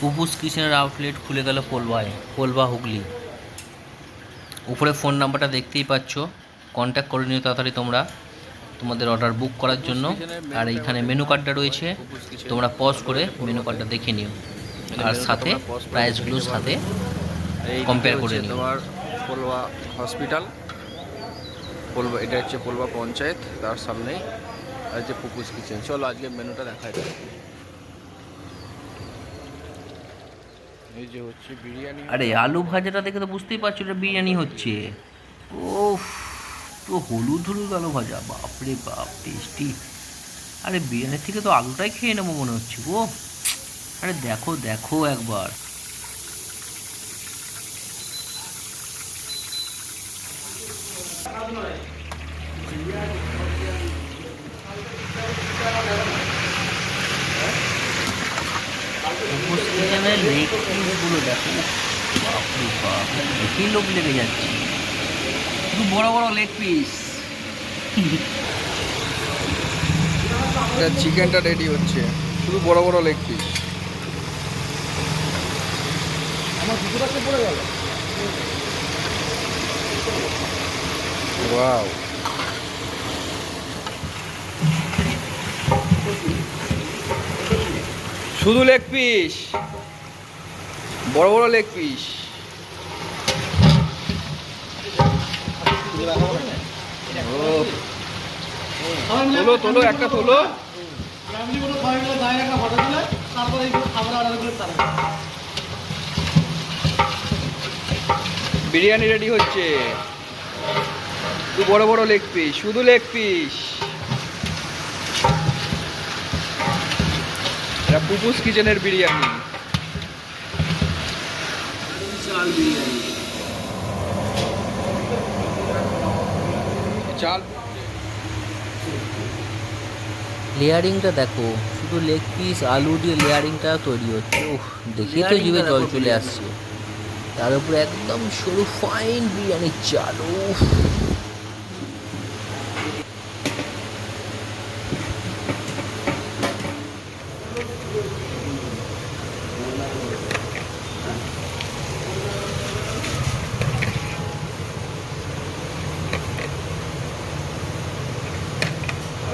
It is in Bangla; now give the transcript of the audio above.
পুপুস কিচেনের আউটলেট খুলে গেল পোলবায়? পোলবা হুগলি। উপরে ফোন নাম্বারটা দেখতেই পাচ্ছ। কন্ট্যাক্ট করে নিও তাড়াতাড়ি তোমরা তোমাদের অর্ডার বুক করার জন্য। আর এইখানে মেনু কার্ডটা রয়েছে? তোমরা পজ করে মেনু কার্ডটা দেখে নিও। আর সাথে প্রাইসগুলোর সাথে কম্পেয়ার করে নিও। তোমার পোলবা হসপিটাল পোলবা এটা হচ্ছে পোলবা পঞ্চায়েত তার সামনেই। আর যে পুকুস কিচেন। চলো আজকে মেনুটা দেখাই দাও আরে, আলু ভাজাটা দেখে তো বুঝতেই পারছ এটা বিরিয়ানি হচ্ছে। ও তো হলুদ হলুদ আলু ভাজা, বাপরে বাপ টেস্টি আরে, বিরিয়ানির থেকে তো আলুটাই খেয়ে নেব মনে হচ্ছে গো। আরে, দেখো দেখো একবার। উপস্থিতের লেগ পিসগুলো দেখো। দেখেই লোক লেগে যাচ্ছে। শুধু বড় বড় লেগ পিস এটা চিকেনটা রেডি হচ্ছে। শুধু বড় বড় লেগ পিস ওয়াও শুধু লেগ পিস বড় বড় লেগ পিস। তোলো তোলো একটা তোলো। বিরিয়ানি রেডি হচ্ছে। বড় বড় লেগ পিস শুধু লেগ পিস। এটা পুপুস কিচেনের বিরিয়ানি। চাল। লেয়ারিংটা দেখো শুধু লেগ পিস আলু দিয়ে লেয়ারিংটা তৈরি হচ্ছে। ওহ দেখেই তো জিভে জল চলে আসছে। তার উপরে একদম সরু ফাইন বিরিয়ানির চাল